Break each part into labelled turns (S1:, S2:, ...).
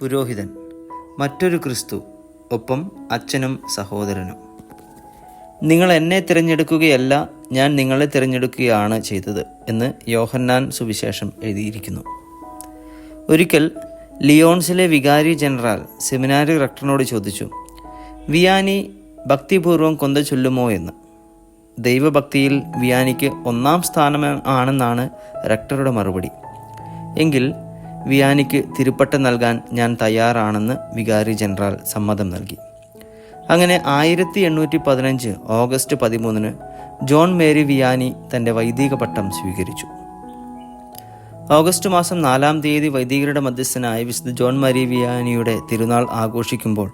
S1: പുരോഹിതൻ മറ്റൊരു ക്രിസ്തു ഒപ്പം അച്ഛനും സഹോദരനും. നിങ്ങൾ എന്നെ തിരഞ്ഞെടുക്കുകയല്ല ഞാൻ നിങ്ങളെ തിരഞ്ഞെടുക്കുകയാണ് ചെയ്തത് എന്ന് യോഹന്നാൻ സുവിശേഷം എഴുതിയിരിക്കുന്നു. ഒരിക്കൽ ലിയോൺസിലെ വികാരി ജനറൽ സെമിനാരി റക്ടറിനോട് ചോദിച്ചു വിയാനി ഭക്തിപൂർവം കൊന്ത ചൊല്ലുമോ എന്ന്? ദൈവഭക്തിയിൽ വിയാനിക്ക് ഒന്നാം സ്ഥാനം ആണെന്നാണ് റക്ടറുടെ മറുപടി. എങ്കിൽ വിയാനിക്ക് തിരുപ്പട്ടം നൽകാൻ ഞാൻ തയ്യാറാണെന്ന് വികാരി ജനറൽ സമ്മതം നൽകി. അങ്ങനെ ആയിരത്തി എണ്ണൂറ്റി പതിനഞ്ച് ഓഗസ്റ്റ് പതിമൂന്നിന് ജോൺ മേരി വിയാനി തന്റെ വൈദിക പട്ടം സ്വീകരിച്ചു. ഓഗസ്റ്റ് മാസം നാലാം തീയതി വൈദികരുടെ മധ്യസ്ഥനായ വിശുദ്ധ ജോൺ മരി വിയാനിയുടെ തിരുനാൾ ആഘോഷിക്കുമ്പോൾ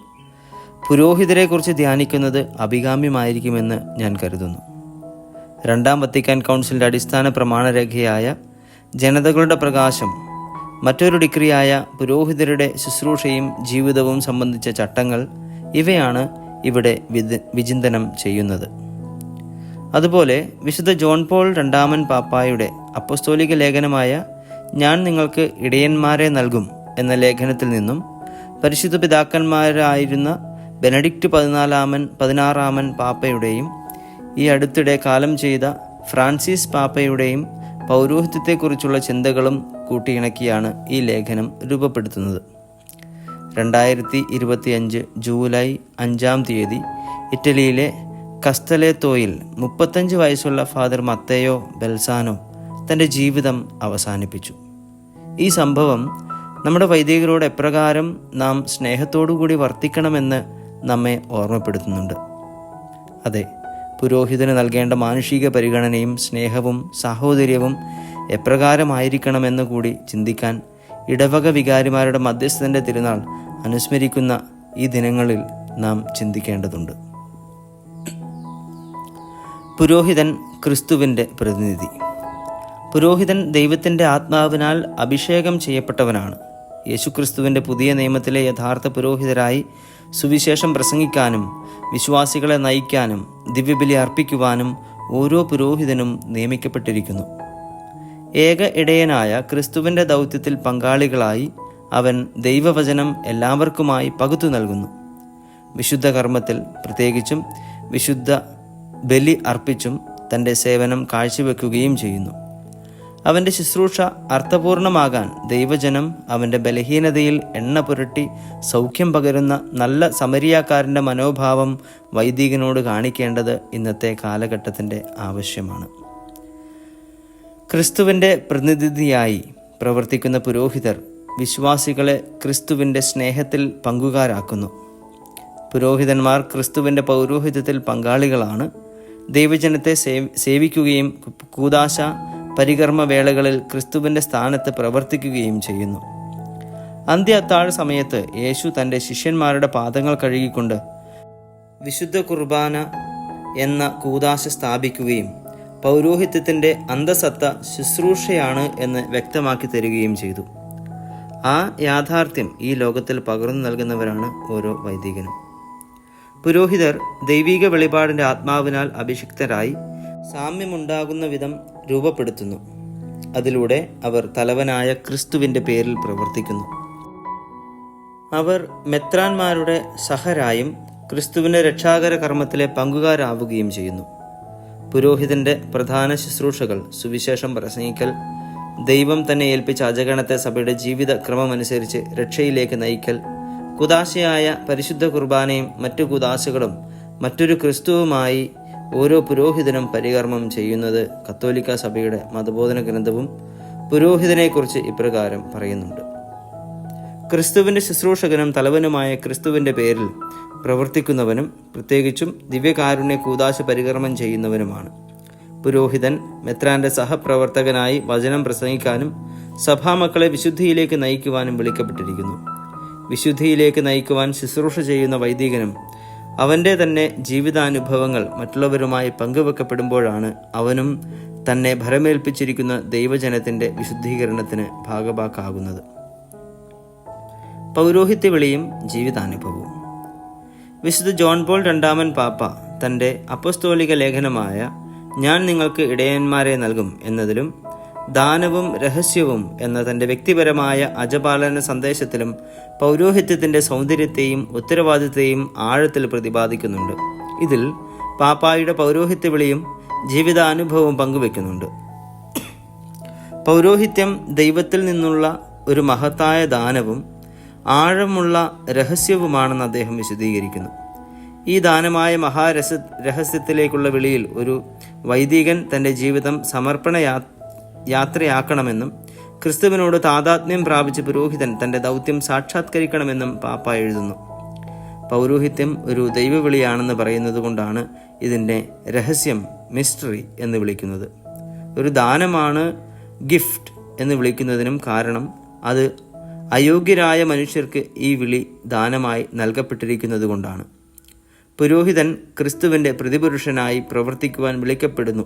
S1: പുരോഹിതരെക്കുറിച്ച് ധ്യാനിക്കുന്നത് അഭികാമ്യമായിരിക്കുമെന്ന് ഞാൻ കരുതുന്നു. രണ്ടാം വത്തിക്കാൻ കൗൺസിലിന്റെ അടിസ്ഥാന പ്രമാണരേഖയായ ജനതകളുടെ പ്രകാശം മറ്റൊരു ഡിഗ്രിയായ പുരോഹിതരുടെ ശുശ്രൂഷയും ജീവിതവും സംബന്ധിച്ച ചട്ടങ്ങൾ ഇവയാണ് ഇവിടെ വിചിന്തനം ചെയ്യുന്നത്. അതുപോലെ വിശുദ്ധ ജോൺ പോൾ രണ്ടാമൻ പാപ്പായുടെ അപ്പസ്തോലിക ലേഖനമായ ഞാൻ നിങ്ങൾക്ക് ഇടയന്മാരെ നൽകും എന്ന ലേഖനത്തിൽ നിന്നും പരിശുദ്ധ പിതാക്കന്മാരായിരുന്ന ബെനഡിക്റ്റ് പതിനാലാമൻ പതിനാറാമൻ പാപ്പയുടെയും ഈ അടുത്തിടെ കാലം ചെയ്ത ഫ്രാൻസിസ് പാപ്പയുടെയും പൗരോഹിത്യത്തെക്കുറിച്ചുള്ള ചിന്തകളും കൂട്ടിയിണക്കിയാണ് ഈ ലേഖനം രൂപപ്പെടുത്തുന്നത്. രണ്ടായിരത്തി ഇരുപത്തിയഞ്ച് ജൂലൈ അഞ്ചാം തീയതി ഇറ്റലിയിലെ കസ്തലേത്തോയിൽ മുപ്പത്തഞ്ച് വയസ്സുള്ള ഫാദർ മത്തയോ ബെൽസാനോ തന്റെ ജീവിതം അവസാനിപ്പിച്ചു. ഈ സംഭവം നമ്മുടെ വൈദികരോട് എപ്രകാരം നാം സ്നേഹത്തോടുകൂടി വർത്തിക്കണമെന്ന് നമ്മെ ഓർമ്മപ്പെടുത്തുന്നുണ്ട്. അതെ പുരോഹിതന് നൽകേണ്ട മാനുഷിക പരിഗണനയും സ്നേഹവും സാഹോദര്യവും എപ്രകാരമായിരിക്കണമെന്ന് കൂടി ചിന്തിക്കാൻ ഇടവക വികാരിമാരുടെ മധ്യസ്ഥന്റെ തിരുനാൾ അനുസ്മരിക്കുന്ന ഈ ദിനങ്ങളിൽ നാം ചിന്തിക്കേണ്ടതുണ്ട്. പുരോഹിതൻ ക്രിസ്തുവിന്റെ പ്രതിനിധി. പുരോഹിതൻ ദൈവത്തിന്റെ ആത്മാവിനാൽ അഭിഷേകം ചെയ്യപ്പെട്ടവനാണ്. യേശുക്രിസ്തുവിന്റെ പുതിയ നിയമത്തിലെ യഥാർത്ഥ പുരോഹിതരായി സുവിശേഷം പ്രസംഗിക്കാനും വിശ്വാസികളെ നയിക്കാനും ദിവ്യബലി അർപ്പിക്കുവാനും ഓരോ പുരോഹിതനും നിയമിക്കപ്പെട്ടിരിക്കുന്നു. ഏക ഇടയനായ ക്രിസ്തുവിന്റെ ദൗത്യത്തിൽ പങ്കാളികളായി അവൻ ദൈവവചനം എല്ലാവർക്കുമായി പകുത്തു നൽകുന്നു. വിശുദ്ധ കർമ്മത്തിൽ പ്രത്യേകിച്ചും വിശുദ്ധ ബലി അർപ്പിച്ചും തന്റെ സേവനം കാഴ്ചവെക്കുകയും ചെയ്യുന്നു. അവന്റെ ശുശ്രൂഷ അർത്ഥപൂർണമാകാൻ ദൈവജനം അവന്റെ ബലഹീനതയിൽ എണ്ണ പുരട്ടി സൗഖ്യം പകരുന്ന നല്ല സമരിയാക്കാരന്റെ മനോഭാവം വൈദികനോട് കാണിക്കേണ്ടത് ഇന്നത്തെ കാലഘട്ടത്തിന്റെ ആവശ്യമാണ്. ക്രിസ്തുവിന്റെ പ്രതിനിധിയായി പ്രവർത്തിക്കുന്ന പുരോഹിതർ വിശ്വാസികളെ ക്രിസ്തുവിന്റെ സ്നേഹത്തിൽ പങ്കുകാരാക്കുന്നു. പുരോഹിതന്മാർ ക്രിസ്തുവിന്റെ പൗരോഹിത്യത്തിൽ പങ്കാളികളാണ്. ദൈവജനത്തെ സേവിക്കുകയും കൂതാശ പരികർമ്മ വേളകളിൽ ക്രിസ്തുവിന്റെ സ്ഥാനത്ത് പ്രവർത്തിക്കുകയും ചെയ്യുന്നു. അന്ത്യ അത്താഴ സമയത്ത് യേശു തന്റെ ശിഷ്യന്മാരുടെ പാദങ്ങൾ കഴുകിക്കൊണ്ട് വിശുദ്ധ കുർബാന എന്ന കൂതാശ സ്ഥാപിക്കുകയും പൗരോഹിത്യത്തിന്റെ അന്തസത്ത ശുശ്രൂഷയാണ് എന്ന് വ്യക്തമാക്കി തരികയും ചെയ്തു. ആ യാഥാർത്ഥ്യം ഈ ലോകത്തിൽ പകർന്നു നൽകുന്നവരാണ് ഓരോ വൈദികനും. പുരോഹിതർ ദൈവിക വെളിപാടിന്റെ ആത്മാവിനാൽ അഭിഷിക്തരായി സാമ്യമുണ്ടാകുന്ന വിധം രൂപപ്പെടുത്തുന്നു. അതിലൂടെ അവർ തലവനായ ക്രിസ്തുവിന്റെ പേരിൽ പ്രവർത്തിക്കുന്നു. അവർ മെത്രാന്മാരുടെ സഹരായും ക്രിസ്തുവിന്റെ രക്ഷാകര കർമ്മത്തിലെ പങ്കുകാരാവുകയും ചെയ്യുന്നു. പുരോഹിതന്റെ പ്രധാന ശുശ്രൂഷകൾ സുവിശേഷം പ്രസംഗിക്കൽ ദൈവം തന്നെ ഏൽപ്പിച്ച അജഗണത്തെ സഭയുടെ ജീവിത ക്രമമനുസരിച്ച് രക്ഷയിലേക്ക് നയിക്കൽ കുദാശയായ പരിശുദ്ധ കുർബാനയും മറ്റു കുദാശകളും മറ്റൊരു ക്രിസ്തുവുമായി ഓരോ പുരോഹിതനും പരികർമ്മം ചെയ്യുന്നത് കത്തോലിക്ക സഭയുടെ മതബോധന ഗ്രന്ഥവും പുരോഹിതനെക്കുറിച്ച് ഇപ്രകാരം പറയുന്നുണ്ട്. ക്രിസ്തുവിന്റെ ശുശ്രൂഷകനും തലവനുമായ ക്രിസ്തുവിന്റെ പേരിൽ പ്രവർത്തിക്കുന്നവനും പ്രത്യേകിച്ചും ദിവ്യകാരുണ്യ കൂതാശ പരികർമ്മം ചെയ്യുന്നവനുമാണ്. പുരോഹിതൻ മെത്രാന്റെ സഹപ്രവർത്തകനായി വചനം പ്രസംഗിക്കാനും സഭാമക്കളെ വിശുദ്ധിയിലേക്ക് നയിക്കുവാനും വിളിക്കപ്പെട്ടിരിക്കുന്നു. വിശുദ്ധിയിലേക്ക് നയിക്കുവാൻ ശുശ്രൂഷ ചെയ്യുന്ന വൈദികനും അവന്റെ തന്നെ ജീവിതാനുഭവങ്ങൾ മറ്റുള്ളവരുമായി പങ്കുവെക്കപ്പെടുമ്പോഴാണ് അവനും തന്നെ ഭരമേൽപ്പിച്ചിരിക്കുന്ന ദൈവജനത്തിന്റെ വിശുദ്ധീകരണത്തിന് ഭാഗഭാക്കാകുന്നത് പൗരോഹിത്യ വിളിയും ജീവിതാനുഭവവും. വിശുദ്ധ ജോൺ പോൾ രണ്ടാമൻ പാപ്പ തന്റെ അപ്പസ്തോലിക ലേഖനമായ ഞാൻ നിങ്ങൾക്ക് ഇടയന്മാരെ നൽകും എന്നതിലും ദാനവും രഹസ്യവും എന്ന തന്റെ വ്യക്തിപരമായ അജപാലന സന്ദേശത്തിലും പൗരോഹിത്യത്തിന്റെ സൗന്ദര്യത്തെയും ഉത്തരവാദിത്തെയും ആഴത്തിൽ പ്രതിപാദിക്കുന്നുണ്ട്. ഇതിൽ പാപ്പായുടെ പൗരോഹിത്യ വിളിയും ജീവിതാനുഭവവും പങ്കുവെക്കുന്നുണ്ട്. പൗരോഹിത്യം ദൈവത്തിൽ നിന്നുള്ള ഒരു മഹത്തായ ദാനവും ആഴമുള്ള രഹസ്യവുമാണെന്ന് അദ്ദേഹം വിശദീകരിക്കുന്നു. ഈ ദാനമായ മഹാരസ രഹസ്യത്തിലേക്കുള്ള വിളിയിൽ ഒരു വൈദികൻ തന്റെ ജീവിതം സമർപ്പണ യാത്രയാക്കണമെന്നും ക്രിസ്തുവിനോട് താതാത്മ്യം പ്രാപിച്ച പുരോഹിതൻ തന്റെ ദൗത്യം സാക്ഷാത്കരിക്കണമെന്നും പാപ്പ എഴുതുന്നു. പൗരോഹിത്യം ഒരു ദൈവവിളിയാണെന്ന് പറയുന്നത് കൊണ്ടാണ് ഇതിന്റെ രഹസ്യം മിസ്റ്ററി എന്ന് വിളിക്കുന്നത്. ഒരു ദാനമാണ് ഗിഫ്റ്റ് എന്ന് വിളിക്കുന്നതിനും കാരണം അത് അയോഗ്യരായ മനുഷ്യർക്ക് ഈ വിളി ദാനമായി നൽകപ്പെട്ടിരിക്കുന്നത് കൊണ്ടാണ്. പുരോഹിതൻ ക്രിസ്തുവിന്റെ പ്രതിപുരുഷനായി പ്രവർത്തിക്കുവാൻ വിളിക്കപ്പെടുന്നു.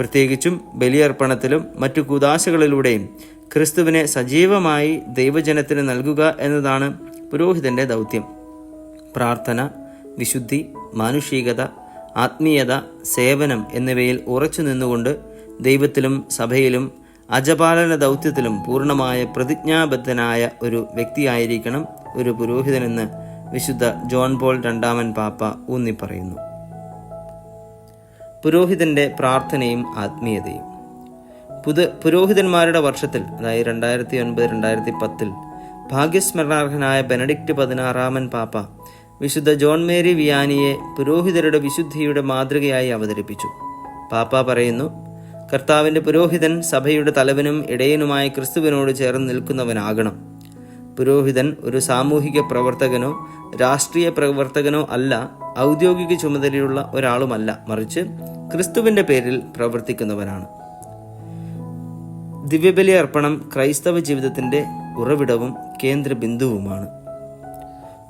S1: പ്രത്യേകിച്ചും ബലിയർപ്പണത്തിലും മറ്റു കുദാശകളിലൂടെയും ക്രിസ്തുവിനെ സജീവമായി ദൈവജനത്തിന് നൽകുക എന്നതാണ് പുരോഹിതന്റെ ദൗത്യം. പ്രാർത്ഥന വിശുദ്ധി മാനുഷികത ആത്മീയത സേവനം എന്നിവയിൽ ഉറച്ചു നിന്നുകൊണ്ട് ദൈവത്തിലും സഭയിലും അജപാലന ദൗത്യത്തിലും പൂർണമായ പ്രതിജ്ഞാബദ്ധനായ ഒരു വ്യക്തിയായിരിക്കണം ഒരു പുരോഹിതനെന്ന് വിശുദ്ധ ജോൺ പോൾ രണ്ടാമൻ പാപ്പ ഊന്നി പറയുന്നു പുരോഹിതന്റെ പ്രാർത്ഥനയും ആത്മീയതയും. പുതു പുരോഹിതന്മാരുടെ വർഷത്തിൽ അതായത് രണ്ടായിരത്തി ഒൻപത് രണ്ടായിരത്തി പത്തിൽ ഭാഗ്യസ്മരണാർഹനായ ബെനഡിക്റ്റ് പതിനാറാമൻ പാപ്പ വിശുദ്ധ ജോൺ മേരി വിയാനിയെ പുരോഹിതരുടെ വിശുദ്ധിയുടെ മാതൃകയായി അവതരിപ്പിച്ചു. പാപ്പ പറയുന്നു കർത്താവിന്റെ പുരോഹിതൻ സഭയുടെ തലവനും ഇടയനുമായ ക്രിസ്തുവിനോട് ചേർന്ന് നിൽക്കുന്നവനാകണം. പുരോഹിതൻ ഒരു സാമൂഹിക പ്രവർത്തകനോ രാഷ്ട്രീയ പ്രവർത്തകനോ അല്ല ഔദ്യോഗിക ചുമതലയുള്ള ഒരാളുമല്ല മറിച്ച് ക്രിസ്തുവിന്റെ പേരിൽ പ്രവർത്തിക്കുന്നവനാണ്. ദിവ്യബലി അർപ്പണം ക്രൈസ്തവ ജീവിതത്തിന്റെ ഉറവിടവും കേന്ദ്ര ബിന്ദുവുമാണ്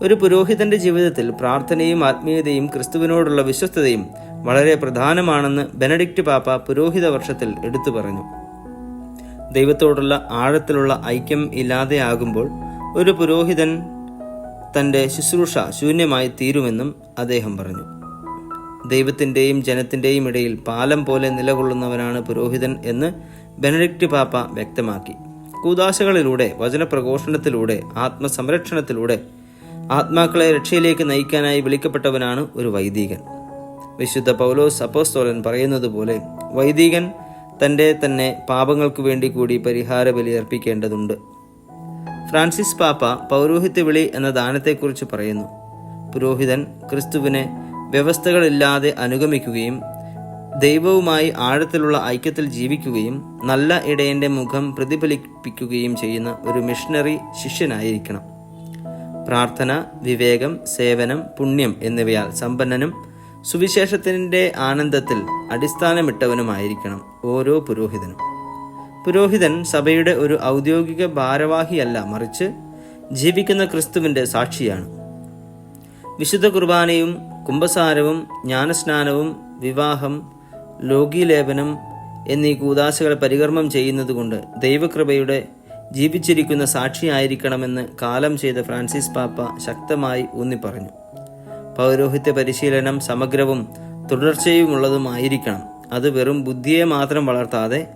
S1: ഒരു പുരോഹിതന്റെ ജീവിതത്തിൽ പ്രാർത്ഥനയും ആത്മീയതയും ക്രിസ്തുവിനോടുള്ള വിശ്വസ്തതയും വളരെ പ്രധാനമാണെന്ന് ബെനഡിക്റ്റ് പാപ്പ പുരോഹിത വർഷത്തിൽ എടുത്തു പറഞ്ഞു. ദൈവത്തോടുള്ള ആഴത്തിലുള്ള ഐക്യം ഇല്ലാതെയാകുമ്പോൾ ഒരു പുരോഹിതൻ തന്റെ ശുശ്രൂഷ ശൂന്യമായി തീരുമെന്നും അദ്ദേഹം പറഞ്ഞു. ദൈവത്തിന്റെയും ജനത്തിന്റെയും ഇടയിൽ പാലം പോലെ നിലകൊള്ളുന്നവനാണ് പുരോഹിതൻ എന്ന് ബെനഡിക്റ്റ് പാപ്പ വ്യക്തമാക്കി. കൂതാശകളിലൂടെ വചനപ്രഘോഷണത്തിലൂടെ ആത്മസംരക്ഷണത്തിലൂടെ ആത്മാക്കളെ രക്ഷയിലേക്ക് നയിക്കാനായി വിളിക്കപ്പെട്ടവനാണ് ഒരു വൈദികൻ. വിശുദ്ധ പൗലോസ് അപ്പോസ്തോലൻ പറയുന്നത് പോലെ വൈദികൻ തന്റെ തന്നെ പാപങ്ങൾക്ക് വേണ്ടി കൂടി പരിഹാര ബലി അർപ്പിക്കേണ്ടതുണ്ട്. ഫ്രാൻസിസ് പാപ്പ പൗരോഹിത്യ വിളി എന്ന ദാനത്തെക്കുറിച്ച് പറയുന്നു. പുരോഹിതൻ ക്രിസ്തുവിനെ വ്യവസ്ഥകളില്ലാതെ അനുഗമിക്കുകയും ദൈവവുമായി ആഴത്തിലുള്ള ഐക്യത്തിൽ ജീവിക്കുകയും നല്ല ഇടയന്റെ മുഖം പ്രതിഫലിപ്പിക്കുകയും ചെയ്യുന്ന ഒരു മിഷണറി ശിഷ്യനായിരിക്കണം. പ്രാർത്ഥന വിവേകം സേവനം പുണ്യം എന്നിവയാൽ സമ്പന്നനും സുവിശേഷത്തിന്റെ ആനന്ദത്തിൽ അടിസ്ഥാനമിട്ടവനുമായിരിക്കണം ഓരോ പുരോഹിതനും. പുരോഹിതൻ സഭയുടെ ഒരു ഔദ്യോഗിക ഭാരവാഹിയല്ല മറിച്ച് ജീവിക്കുന്ന ക്രിസ്തുവിന്റെ സാക്ഷിയാണ്. വിശുദ്ധ കുർബാനയും കുംഭസാരവും ജ്ഞാനസ്നാനവും വിവാഹം ലോകീലേപനം എന്നീ കൂതാശകൾ പരികർമ്മം ചെയ്യുന്നതുകൊണ്ട് ദൈവകൃപയുടെ ജീവിച്ചിരിക്കുന്ന സാക്ഷിയായിരിക്കണമെന്ന് കാലം ചെയ്ത ഫ്രാൻസിസ് പാപ്പ ശക്തമായി ഊന്നിപ്പറഞ്ഞു. പൗരോഹിത്യ പരിശീലനം സമഗ്രവും തുടർച്ചയുമുള്ളതുമായിരിക്കണം. അത് വെറും ബുദ്ധിയെ മാത്രം വളർത്താതെ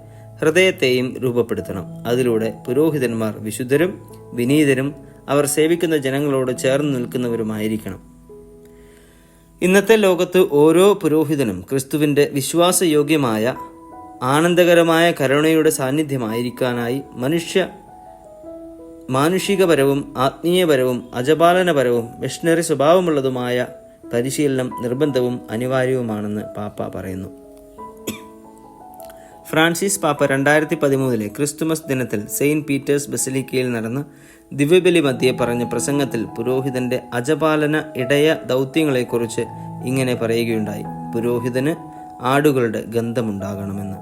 S1: ഹൃദയത്തെയും രൂപപ്പെടുത്തണം. അതിലൂടെ പുരോഹിതന്മാർ വിശുദ്ധരും വിനീതരും അവർ സേവിക്കുന്ന ജനങ്ങളോട് ചേർന്ന് നിൽക്കുന്നവരുമായിരിക്കണം. ഇന്നത്തെ ലോകത്ത് ഓരോ പുരോഹിതനും ക്രിസ്തുവിന്റെ വിശ്വാസയോഗ്യമായ ആനന്ദകരമായ കരുണയുടെ സാന്നിധ്യമായിരിക്കാനായി മനുഷ്യ മാനുഷികപരവും ആത്മീയപരവും അജപാലനപരവും മിഷണറി സ്വഭാവമുള്ളതുമായ പരിശീലനം നിർബന്ധവും അനിവാര്യവുമാണെന്ന് പാപ്പ പറയുന്നു. ഫ്രാൻസിസ് പാപ്പ രണ്ടായിരത്തി പതിമൂന്നിലെ ക്രിസ്തുമസ് ദിനത്തിൽ സെയിന്റ് പീറ്റേഴ്സ് ബസിലിക്കയിൽ നടന്ന ദിവ്യബലി മധ്യേ പറഞ്ഞ പ്രസംഗത്തിൽ പുരോഹിതന്റെ അജപാലന ഇടയ ദൗത്യങ്ങളെക്കുറിച്ച് ഇങ്ങനെ പറയുകയുണ്ടായി. പുരോഹിതന് ആടുകളുടെ ഗന്ധമുണ്ടാകണമെന്ന്.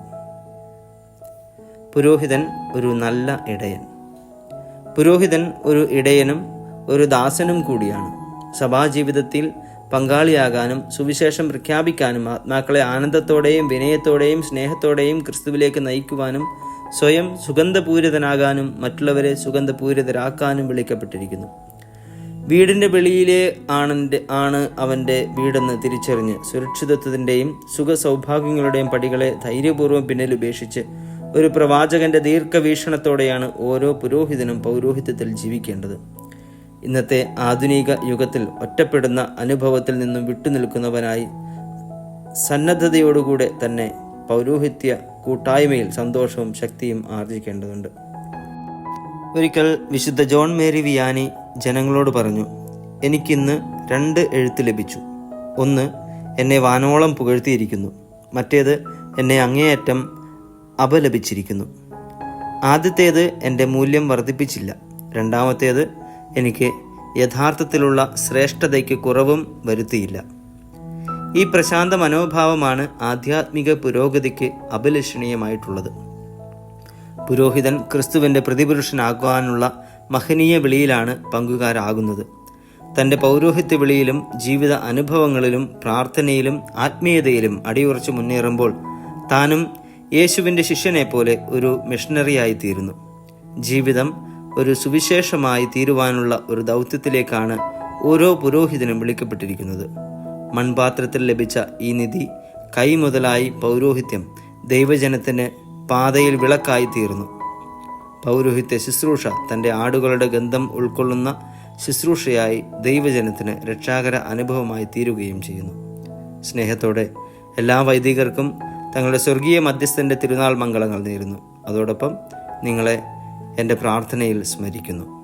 S1: പുരോഹിതൻ ഒരു നല്ല ഇടയൻ. പുരോഹിതൻ ഒരു ഇടയനും ഒരു ദാസനും കൂടിയാണ്. സഭാജീവിതത്തിൽ പങ്കാളിയാകാനും സുവിശേഷം പ്രഖ്യാപിക്കാനും ആത്മാക്കളെ ആനന്ദത്തോടെയും വിനയത്തോടെയും സ്നേഹത്തോടെയും ക്രിസ്തുവിലേക്ക് നയിക്കുവാനും സ്വയം സുഗന്ധപൂരിതനാകാനും മറ്റുള്ളവരെ സുഗന്ധപൂരിതരാക്കാനും വിളിക്കപ്പെട്ടിരിക്കുന്നു. വീടിന്റെ വെളിയിലെ ആണെന്റെ ആണ് അവന്റെ വീടെന്ന് തിരിച്ചറിഞ്ഞ് സുരക്ഷിതത്വത്തിന്റെയും സുഖ സൗഭാഗ്യങ്ങളുടെയും പടികളെ ധൈര്യപൂർവം പിന്നിൽ ഉപേക്ഷിച്ച് ഒരു പ്രവാചകന്റെ ദീർഘവീക്ഷണത്തോടെയാണ് ഓരോ പുരോഹിതനും പൗരോഹിത്യത്തിൽ ജീവിക്കേണ്ടത്. ഇന്നത്തെ ആധുനിക യുഗത്തിൽ ഒറ്റപ്പെടുന്ന അനുഭവത്തിൽ നിന്നും വിട്ടുനിൽക്കുന്നവനായി സന്നദ്ധതയോടുകൂടെ തന്നെ പൗരോഹിത്യ കൂട്ടായ്മയിൽ സന്തോഷവും ശക്തിയും ആർജിക്കേണ്ടതുണ്ട്. ഒരിക്കൽ വിശുദ്ധ ജോൺ മേരി വിയാനി ജനങ്ങളോട് പറഞ്ഞു എനിക്കിന്ന് രണ്ട് എഴുത്ത് ലഭിച്ചു. ഒന്ന് എന്നെ വാനോളം പുകഴ്ത്തിയിരിക്കുന്നു മറ്റേത് എന്നെ അങ്ങേയറ്റം അപലപിച്ചിരിക്കുന്നു. ആദ്യത്തേത് എന്റെ മൂല്യം വർദ്ധിപ്പിച്ചില്ല. രണ്ടാമത്തേത് എനിക്ക് യഥാർത്ഥത്തിലുള്ള ശ്രേഷ്ഠതയ്ക്ക് കുറവും വരുത്തിയില്ല. ഈ പ്രശാന്ത മനോഭാവമാണ് ആധ്യാത്മിക പുരോഗതിക്ക് അഭിലഷണീയമായിട്ടുള്ളത് പുരോഹിതൻ ക്രിസ്തുവിന്റെ പ്രതിപുരുഷനാകുവാനുള്ള മഹനീയ വിളിയിലാണ് പങ്കുകാരാകുന്നത്. തന്റെ പൗരോഹിത്യ വിളിയിലും ജീവിത അനുഭവങ്ങളിലും പ്രാർത്ഥനയിലും ആത്മീയതയിലും അടിയുറച്ചു മുന്നേറുമ്പോൾ താനും യേശുവിന്റെ ശിഷ്യനെ പോലെ ഒരു മിഷണറിയായി തീരുന്നു ജീവിതം ഒരു സുവിശേഷമായി തീരുവാനുള്ള ഒരു ദൗത്യത്തിലേക്കാണ് ഓരോ പുരോഹിതനും വിളിക്കപ്പെട്ടിരിക്കുന്നത്. മൺപാത്രത്തിൽ ലഭിച്ച ഈ നിധി കൈമുതലായി പൗരോഹിത്യം ദൈവജനത്തിന് പാതയിൽ വിളക്കായി തീർന്നു പൗരോഹിത്യ ശുശ്രൂഷ തന്റെ ആടുകളുടെ ഗന്ധം ഉൾക്കൊള്ളുന്ന ശുശ്രൂഷയായി ദൈവജനത്തിന് രക്ഷാകര അനുഭവമായി തീരുകയും ചെയ്യുന്നു. സ്നേഹത്തോടെ എല്ലാ വൈദികർക്കും തങ്ങളുടെ സ്വർഗീയ മധ്യസ്ഥന്റെ തിരുനാൾ മംഗളങ്ങൾ നേരുന്നു. അതോടൊപ്പം നിങ്ങളെ എന്റെ പ്രാർത്ഥനയിൽ സ്മരിക്കുന്നു.